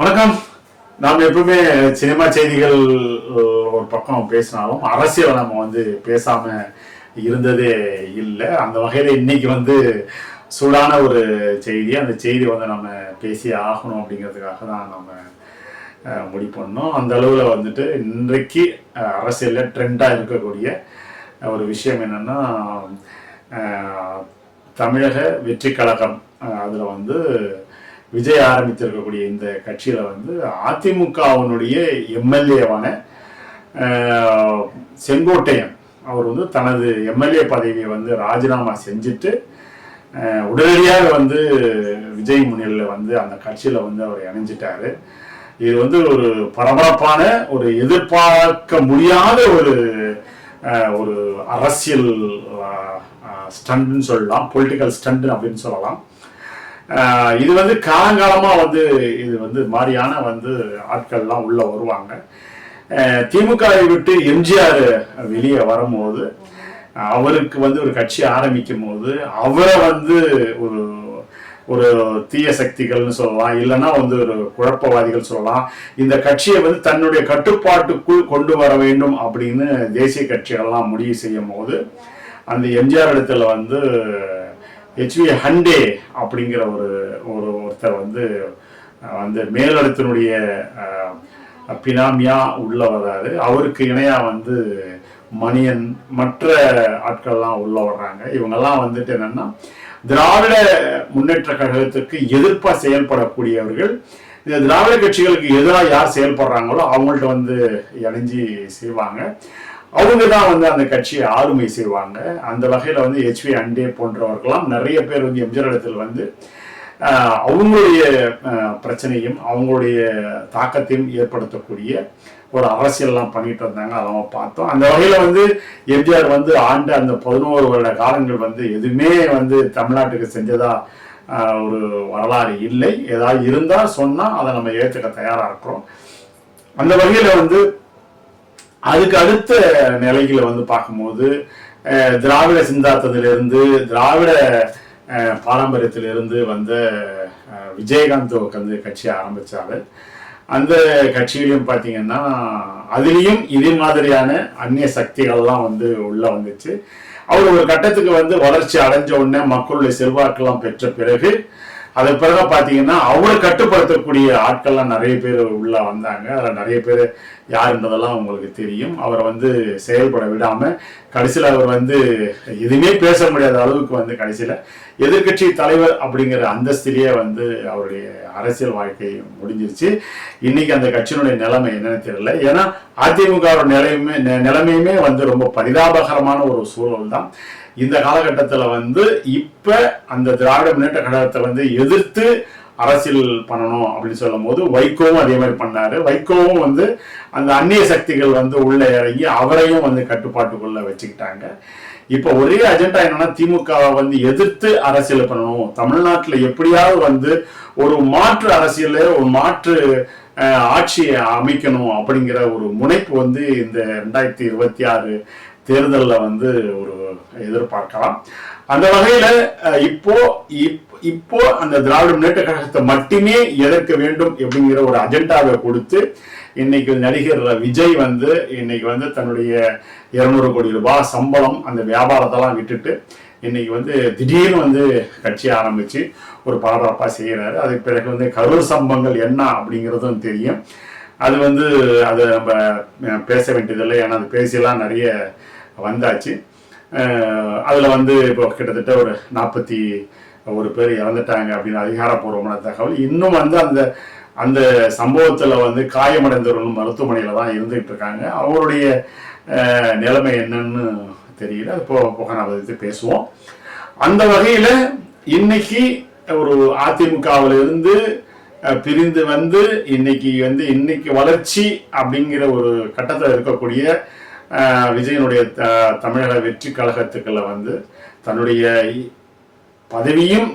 வணக்கம். நாம் எப்பவுமே சினிமா செய்திகள் ஒரு பக்கம் பேசினாலும் அரசியல் நம்ம வந்து பேசாம இருந்ததே இல்லை. அந்த வகையில இன்னைக்கு வந்து சூடான ஒரு செய்தி அந்த செய்தி வந்து நம்ம பேசி ஆகணும் அப்படிங்கிறதுக்காக தான் நம்ம முடிவு பண்ணோம். அந்த அளவில் வந்துட்டு இன்றைக்கு அரசியலில் ட்ரெண்டாக இருக்கக்கூடிய ஒரு விஷயம் என்னன்னா தமிழக வெற்றி கழகம் அதில் அதுல வந்து விஜய் ஆரம்பித்திருக்கக்கூடிய இந்த கட்சியில வந்து அதிமுகவினுடைய எம்எல்ஏவான செங்கோட்டையன். அவர் வந்து தனது எம்எல்ஏ பதவியை வந்து ராஜினாமா செஞ்சுட்டு உடனடியாக வந்து விஜய் முன்னிலையில் வந்து அந்த கட்சியில வந்து அவர் இணைஞ்சிட்டாரு. இது வந்து ஒரு பரபரப்பான ஒரு எதிர்பார்க்க முடியாத ஒரு ஒரு அரசியல் ஸ்டண்ட்னு சொல்லலாம் பொலிட்டிக்கல் ஸ்டண்ட் அப்படின்னு சொல்லலாம். இது வந்து காலங்காலமாக வந்து இது வந்து மாதிரியான வந்து ஆட்கள்லாம் உள்ள வருவாங்க. திமுகவை விட்டு எம்ஜிஆர் வெளியே வரும்போது அவருக்கு வந்து ஒரு கட்சி ஆரம்பிக்கும் போது அவரை வந்து ஒரு ஒரு தீய சக்திகள்னு சொல்லலாம் இல்லைன்னா வந்து ஒரு குழப்பவாதிகள் சொல்லலாம். இந்த கட்சியை வந்து தன்னுடைய கட்டுப்பாட்டுக்குள் கொண்டு வர வேண்டும் அப்படின்னு தேசிய கட்சிகள்லாம் முடிவு செய்யும் போது அந்த எம்ஜிஆர் இடத்துல வந்து ஹெச்வி ஹண்டே அப்படிங்கிற ஒரு ஒரு ஒருத்தர் வந்து வந்து மேலிடத்தினுடைய பினாமியா உள்ள வர்றாரு. அவருக்கு இணையாக வந்து மணியன் மற்ற ஆட்கள்லாம் உள்ள வர்றாங்க. இவங்கெல்லாம் வந்துட்டு என்னன்னா திராவிட முன்னேற்ற கழகத்துக்கு எதிர்ப்பாக செயல்படக்கூடியவர்கள். இந்த திராவிட கட்சிகளுக்கு எதிராக யார் செயல்படுறாங்களோ அவங்கள்ட்ட வந்து இணைஞ்சி செய்வாங்க. அவங்க தான் வந்து அந்த கட்சியை ஆளுமை செய்வாங்க. அந்த வகையில் வந்து ஹெச்வி அண்டே போன்றவர்கள்லாம் நிறைய பேர் வந்து எம்ஜிஆர் இடத்தில் வந்து அவங்களுடைய பிரச்சனையும் அவங்களுடைய தாக்கத்தையும் ஏற்படுத்தக்கூடிய ஒரு அரசியல்லாம் பண்ணிட்டு இருந்தாங்க அதை நம்ம பார்த்தோம். அந்த வகையில் வந்து எம்ஜிஆர் வந்து ஆண்டு அந்த பதினோரு வருட காலங்கள் வந்து எதுவுமே வந்து தமிழ்நாட்டுக்கு செஞ்சதா ஒரு வரலாறு இல்லை. ஏதாவது இருந்தால் சொன்னால் அதை நம்ம ஏற்றுக்க தயாராக இருக்கிறோம். அந்த வகையில் வந்து அதுக்கு அடுத்த நிலைகளை வந்து பார்க்கும்போது திராவிட சிந்தாத்தத்திலிருந்து திராவிட பாரம்பரியத்திலிருந்து வந்த விஜயகாந்த் வந்து கட்சியை ஆரம்பிச்சாரு. அந்த கட்சியிலையும் பார்த்தீங்கன்னா அதுலேயும் இதே மாதிரியான அந்நிய சக்திகள்லாம் வந்து உள்ள வந்துச்சு. அவர் ஒரு கட்டத்துக்கு வந்து வளர்ச்சி அடைஞ்ச உடனே மக்களுடைய செல்வாக்கெல்லாம் பெற்ற பிறகு அதன் பிறகு பார்த்தீங்கன்னா அவரை கட்டுப்படுத்தக்கூடிய ஆட்கள்லாம் நிறைய பேர் உள்ள வந்தாங்க. அதில் நிறைய பேர் யாருன்றதெல்லாம் உங்களுக்கு தெரியும். அவரை வந்து செயல்பட விடாமல் கடைசியில் அவர் வந்து எதுவுமே பேச முடியாத அளவுக்கு வந்து கடைசியில் எதிர்க்கட்சி தலைவர் அப்படிங்கிற அந்தஸ்திலேயே வந்து அவருடைய அரசியல் வாழ்க்கை முடிஞ்சிருச்சு. இன்னைக்கு அந்த கட்சியினுடைய நிலைமை என்னன்னு தெரியல. ஏன்னா அதிமுக நிலையுமே நிலைமையுமே வந்து ரொம்ப பரிதாபகரமான ஒரு சூழல் தான் இந்த காலகட்டத்தில் வந்து இப்ப அந்த திராவிட முன்னேற்ற கழகத்தை வந்து எதிர்த்து அரசியல் பண்ணணும் அப்படின்னு சொல்லும் போது வைகோவும் அதே மாதிரி பண்ணாரு. வைகோவும் வந்து அந்த அந்நிய சக்திகள் வந்து உள்ள இறங்கி அவரையும் வந்து கட்டுப்பாட்டுக்குள்ள வச்சுக்கிட்டாங்க. இப்போ ஒரே அஜெண்டா என்னன்னா திமுகவை வந்து எதிர்த்து அரசியல் பண்ணணும். தமிழ்நாட்டுல எப்படியாவது வந்து ஒரு மாற்று அரசியல் ஒரு மாற்று ஆட்சியை அமைக்கணும் அப்படிங்கிற ஒரு முனைப்பு வந்து இந்த ரெண்டாயிரத்தி இருபத்தி ஆறு தேர்தலில் வந்து ஒரு எதிர்பார்க்கலாம். அந்த வகையில் இப்போ இப்- இப்போ அந்த திராவிட முன்னேற்ற கழகத்தை மட்டுமே எதிர்க்க வேண்டும் அப்படிங்கிற ஒரு அஜெண்டாவை கொடுத்து இன்னைக்கு நடிகர் விஜய் வந்து இன்னைக்கு வந்து தன்னுடைய இருநூறு கோடி ரூபாய் சம்பளம் அந்த வியாபாரத்தெல்லாம் விட்டுட்டு இன்னைக்கு வந்து திடீர்னு வந்து கட்சி ஆரம்பிச்சு ஒரு பரபரப்பாக செய்கிறாரு அதுக்கு பிறகு வந்து கரூர் சம்பவங்கள் என்ன அப்படிங்கிறதும் தெரியும். அது வந்து அதை நம்ம பேச வேண்டியதில்லை. ஏன்னா அது பேசியெல்லாம் நிறைய வந்தாச்சு. அதில் வந்து இப்போ கிட்டத்தட்ட ஒரு நாற்பத்தி ஒரு பேர் இறந்துட்டாங்க அப்படின்னு அதிகாரப்பூர்வமான தகவல். இன்னும் வந்து அந்த அந்த சம்பவத்தில் வந்து காயமடைந்தவர்களும் மருத்துவமனையில் தான் இருந்துகிட்டு இருக்காங்க அவருடைய நிலைமை என்னன்னு தெரியல. அது போக போக நம்ம பற்றி பேசுவோம். அந்த வகையில் இன்னைக்கு ஒரு அதிமுகவிலிருந்து பிரிந்து வந்து இன்னைக்கு வந்து இன்னைக்கு வளர்ச்சி அப்படிங்கிற ஒரு கட்டத்தில் இருக்கக்கூடிய விஜயனுடைய த- தமிழக வெற்றி கழகத்துக்களை வந்து தன்னுடைய பதவியும்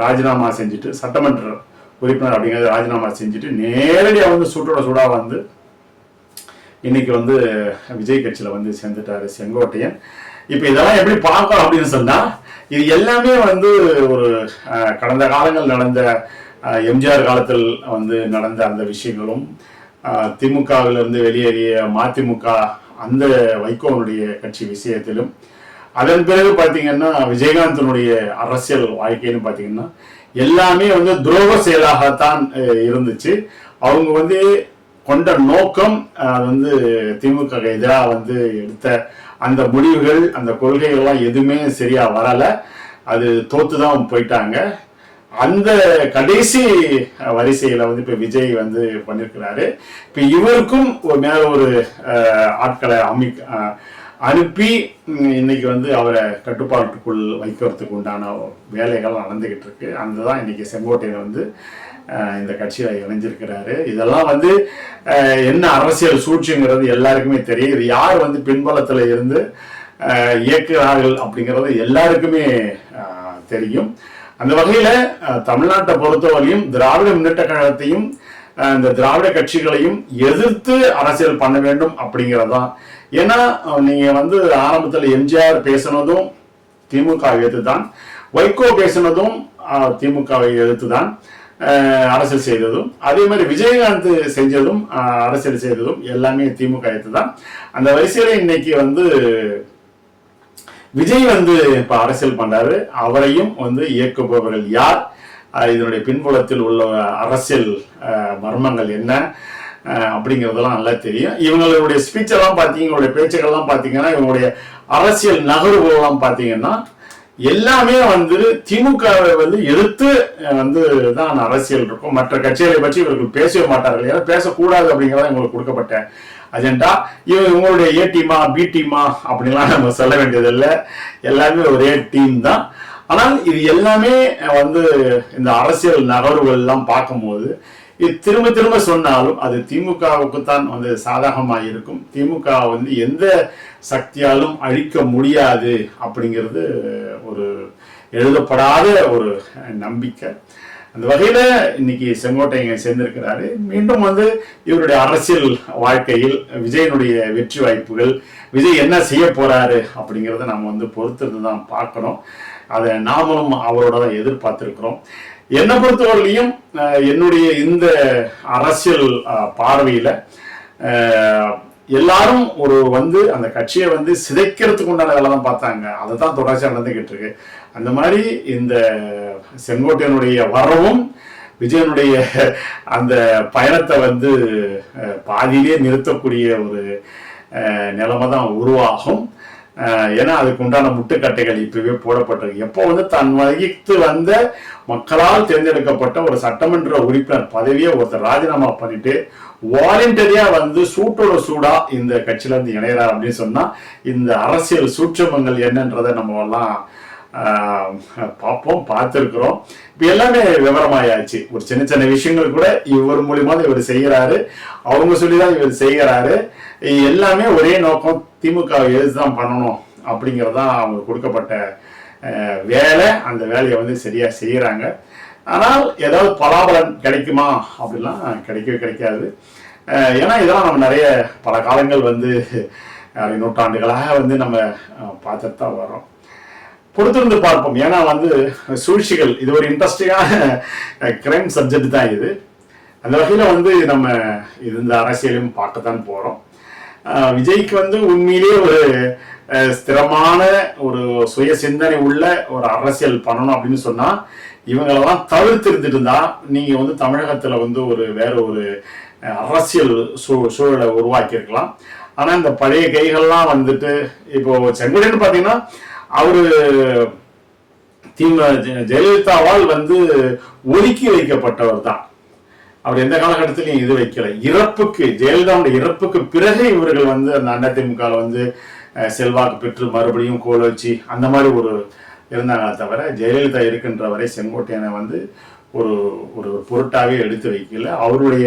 ராஜினாமா செஞ்சுட்டு சட்டமன்ற உறுப்பினர் அப்படிங்கிறத ராஜினாமா செஞ்சுட்டு நேரடியாக வந்து சுற்றோட சுடா வந்து இன்னைக்கு வந்து விஜய் கட்சியில் வந்து சேர்ந்துட்டாரு செங்கோட்டையன். இப்போ இதெல்லாம் எப்படி பார்க்கணும் அப்படின்னு சொன்னால் இது எல்லாமே வந்து ஒரு கடந்த காலங்கள் நடந்த எம்ஜிஆர் காலத்தில் வந்து நடந்த அந்த விஷயங்களும் திமுகவிலிருந்து வெளியேறிய மதிமுக அந்த வைகோனுடைய கட்சி விஷயத்திலும் அதன் பிறகு பார்த்தீங்கன்னா விஜயகாந்தனுடைய அரசியல் வாழ்க்கைன்னு பார்த்தீங்கன்னா எல்லாமே வந்து துரோக செயலாகத்தான் இருந்துச்சு. அவங்க வந்து கொண்ட நோக்கம் அது வந்து திமுக எதிராக வந்து எடுத்த அந்த முடிவுகள் அந்த கொள்கைகள்லாம் எதுவுமே சரியா வரலை. அது தோத்து தான் போயிட்டாங்க. அந்த கடைசி வரிசையில வந்து இப்ப விஜய் வந்து பண்ணிருக்கிறாரு. இப்ப இவருக்கும் ஒரு மேல ஒரு ஆட்களை அமி அனுப்பி இன்னைக்கு வந்து அவரை கட்டுப்பாட்டுக்குள் வைக்கிறதுக்கு உண்டான வேலைகள் நடந்துகிட்டு இருக்கு அந்த தான் இன்னைக்கு செங்கோட்டையன் வந்து இந்த கட்சியில இணைஞ்சிருக்கிறாரு. இதெல்லாம் வந்து என்ன அரசியல் சூழ்ச்சிங்கிறது எல்லாருக்குமே தெரியும். இது யார் வந்து பின்பலத்துல இருந்து இயக்குகிறார்கள் அப்படிங்கிறது எல்லாருக்குமே தெரியும். அந்த வகையில தமிழ்நாட்டை பொறுத்தவரையும் திராவிட முன்னேற்ற கழகத்தையும் இந்த திராவிட கட்சிகளையும் எதிர்த்து அரசியல் பண்ண வேண்டும் அப்படிங்கறதுதான். ஏன்னா நீங்க வந்து ஆரம்பத்துல எம்ஜிஆர் பேசினதும் திமுக எதிர்த்து தான் வைகோ பேசினதும் திமுகவை எதிர்த்து தான் அரசியல் செய்ததும். அதே மாதிரி விஜயகாந்த் செஞ்சதும் அரசியல் செய்ததும் எல்லாமே திமுக எடுத்து தான் அந்த வரிசையில இன்னைக்கு வந்து விஜய் வந்து இப்ப அரசியல் பண்றாரு. அவரையும் வந்து இயக்குபவர்கள் யார்? இதனுடைய பின்புலத்தில் உள்ள அரசியல் மர்மங்கள் என்ன? அப்படிங்கிறதெல்லாம் நல்லா தெரியும். இவங்களுடைய ஸ்பீச்செல்லாம் பார்த்தீங்க இவங்களுடைய பேச்சுக்கள்லாம் பார்த்தீங்கன்னா இவங்களுடைய அரசியல் நகர்வுகள்லாம் பார்த்தீங்கன்னா எல்லாமே வந்து திமுகவை வந்து எதிர்த்து வந்து தான் அரசியல் இருக்கும். மற்ற கட்சிகளை பற்றி இவர்கள் பேசவே மாட்டார்கள். ஏன்னா பேசக்கூடாது அப்படிங்கறத இவங்களுக்கு கொடுக்கப்பட்ட அஜெண்டா இவங்க இவங்களுடைய ஏ டீமா பி டீமா அப்படிலாம் நம்ம சொல்ல வேண்டியதில்லை. எல்லாமே ஒரே டீம் தான். ஆனால் இது எல்லாமே வந்து இந்த அரசியல் நகர்வுகள் எல்லாம் பார்க்கும்போது இது திரும்ப திரும்ப சொன்னாலும் அது திமுகவுக்கு தான் வந்து சாதகமாக இருக்கும். திமுக வந்து எந்த சக்தியாலும் அழிக்க முடியாது அப்படிங்கிறது ஒரு எழுதப்படாத ஒரு நம்பிக்கை. அந்த வகையில இன்னைக்கு செங்கோட்டையன் சேர்ந்திருக்கிறாரு. மீண்டும் வந்து இவருடைய அரசியல் வாழ்க்கையில் விஜயனுடைய வெற்றி வாய்ப்புகள் விஜய் என்ன செய்ய போறாரு அப்படிங்கிறத நம்ம வந்து பொறுத்திருந்து தான் பார்க்கணும். அதை நாமளும் அவரோட தான் எதிர்பார்த்திருக்கிறோம். என்னை பொறுத்தவரையிலையும் என்னுடைய இந்த அரசியல் பார்வையில் பார்வையில எல்லாரும் ஒரு வந்து அந்த கட்சியை வந்து சிதைக்கிறதுக்கு உண்டான வேலை தான் பார்த்தாங்க. அதை தான் தொடர்ச்சியாக நடந்துகிட்டு இருக்கு. அந்த மாதிரி இந்த செங்கோட்டையனுடைய வரவும் விஜயனுடைய அந்த பயணத்தை வந்து பாதியிலே நிறுத்தக்கூடிய ஒரு நிலைமை தான் உருவாகும். ஏன்னா அதுக்கு உண்டான முட்டுக்கட்டைகள் இப்பவே போடப்பட்டிருக்கு. எப்போ வந்து தன் வகித்து வந்த மக்களால் தேர்ந்தெடுக்கப்பட்ட ஒரு சட்டமன்ற உறுப்பினர் பதவியை ஒருத்தர் ராஜினாமா பண்ணிட்டு வாலண்டரியா வந்து சூட்டோட சூடா இந்த கட்சியில இருந்து இணையறார் அப்படின்னு சொன்னா இந்த அரசியல் சூட்சமங்கள் என்னன்றதை நம்ம எல்லாம் பார்ப்போம் பார்த்துருக்குறோம். இப்போ எல்லாமே விவரமாயாச்சு. ஒரு சின்ன சின்ன விஷயங்கள் கூட இவர் மூலியமா இவர் செய்கிறாரு அவங்க சொல்லி தான் இவர் செய்கிறாரு எல்லாமே ஒரே நோக்கம் திமுக தான் பண்ணணும் அப்படிங்கிறதான் அவங்களுக்கு கொடுக்கப்பட்ட வேலை. அந்த வேலையை வந்து சரியாக செய்கிறாங்க ஆனால் ஏதாவது பலாபலன் கிடைக்குமா அப்படிலாம் கிடைக்கவே கிடைக்காது. ஏன்னா இதெல்லாம் நம்ம நிறைய பல காலங்கள் வந்து நூற்றாண்டுகளாக வந்து நம்ம பார்த்துட்டு தான் வரோம் பொறுத்திருந்து பார்ப்போம். ஏன்னா வந்து சூழ்ச்சிகள் இது ஒரு இன்ட்ரெஸ்டிங்கான கிரைம் சப்ஜெக்ட் தான் இது. அந்த வகையில் வந்து நம்ம இது இந்த அரசியலையும் பார்க்கத்தான் போகிறோம் விஜய்க்கு வந்து உண்மையிலேயே ஒரு ஸ்திரமான ஒரு சுய சிந்தனை உள்ள ஒரு அரசியல் பண்ணணும் அப்படின்னு சொன்னால் இவங்களெல்லாம் தவிர்த்து இருந்துட்டு இருந்தா நீங்கள் வந்து தமிழகத்தில் வந்து ஒரு வேற ஒரு அரசியல் சூ சூழலை உருவாக்கியிருக்கலாம். ஆனால் இந்த பழைய கைகள்லாம் வந்துட்டு இப்போ செங்கோட்டையன் பார்த்தீங்கன்னா அவரு திமுக ஜெயலலிதாவால் வந்து ஒதுக்கி வைக்கப்பட்டவர் தான். அவர் எந்த காலகட்டத்திலையும் இது வைக்கல. இறப்புக்கு ஜெயலலிதாவுடைய இறப்புக்கு பிறகு இவர்கள் வந்து அந்த அதிமுக வந்து செல்வாக்கு பெற்று மறுபடியும் கோல் வச்சு அந்த மாதிரி ஒரு இருந்தாங்களே தவிர ஜெயலலிதா இருக்கின்ற வரை செங்கோட்டையனை வந்து ஒரு ஒரு பொருட்டாவே எடுத்து வைக்கல. அவருடைய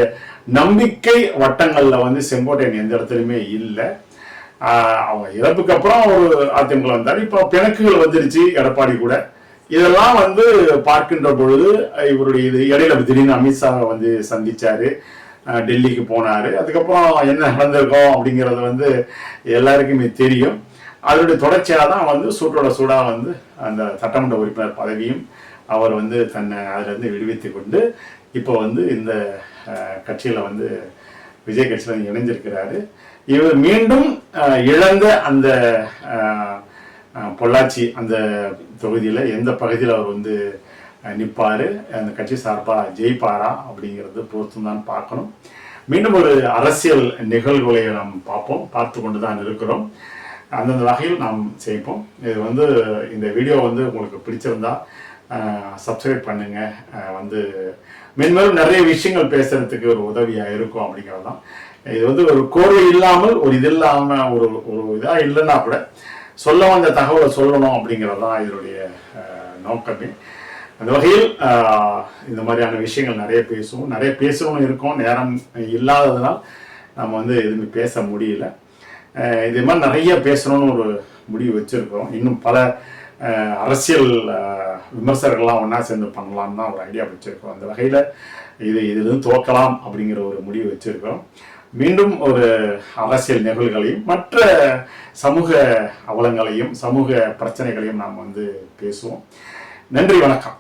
நம்பிக்கை வட்டங்கள்ல வந்து செங்கோட்டையன் எந்த இடத்துலையுமே இல்லை. அவங்க இறப்புக்கு அப்புறம் ஒரு அதிமுக வந்தார் இப்போ பிணக்குகள் வந்துருச்சு எடப்பாடி கூட. இதெல்லாம் வந்து பார்க்கின்ற பொழுது இவருடைய இது இடையில திடீர்னு அமித்ஷாவை வந்து சந்திச்சாரு. டெல்லிக்கு போனார். அதுக்கப்புறம் என்ன நடந்திருக்கோம் அப்படிங்கிறது வந்து எல்லாருக்குமே தெரியும். அதனுடைய தொடர்ச்சியாக தான் வந்து சூட்டோட சூடாக வந்து அந்த சட்டமன்ற உறுப்பினர் பதவியும் அவர் வந்து தன்னை அதிலிருந்து விடுவித்து கொண்டு இப்போ வந்து இந்த கட்சியில் வந்து விஜய் கட்சியில் இணைஞ்சிருக்கிறாரு. இவர் மீண்டும் இழந்த அந்த பொள்ளாச்சி அந்த தொகுதியில் எந்த பகுதியில் அவர் வந்து நிற்பாரு அந்த கட்சி சார்பாக ஜெயிப்பாரா அப்படிங்கிறது பொறுத்து தான் பார்க்கணும். மீண்டும் ஒரு அரசியல் நிகழ்வுகளை நாம் பார்ப்போம் பார்த்து கொண்டு தான் இருக்கிறோம். அந்தந்த வகையில் நாம் செய்ப்போம் இது வந்து இந்த வீடியோ வந்து உங்களுக்கு பிடிச்சிருந்தா சப்ஸ்கிரைப் பண்ணுங்கள் வந்து மென்மேலும் நிறைய விஷயங்கள் பேசுகிறதுக்கு ஒரு உதவியாக இருக்கும் அப்படிங்கிறது தான் இது வந்து ஒரு கோர்வை இல்லாமல் ஒரு இது இல்லாமல் ஒரு ஒரு இதாக இல்லைன்னா கூட சொல்ல வந்த தகவலை சொல்லணும் அப்படிங்கிறது தான் இதனுடைய நோக்கமே. அந்த வகையில் இந்த மாதிரியான விஷயங்கள் நிறைய பேசுவோம். நிறைய பேசவும் இருக்கும். நேரம் இல்லாததுனால் நம்ம வந்து எதுவுமே பேச முடியல. இது இதே மாதிரி நிறைய பேசணும்னு ஒரு முடிவு வச்சுருக்கிறோம். இன்னும் பல அரசியல் விமர்சகர்கள்லாம் ஒன்றா சேர்ந்து பண்ணலாம்னு தான் ஒரு ஐடியா வச்சுருக்கோம் அந்த வகையில் இது இதுலேருந்து துவக்கலாம் அப்படிங்கிற ஒரு முடிவு வச்சுருக்கிறோம். மீண்டும் ஒரு அரசியல் நிகழ்வுகளையும் மற்ற சமூக அவலங்களையும் சமூக பிரச்சனைகளையும் நாம் வந்து பேசுவோம். நன்றி வணக்கம்.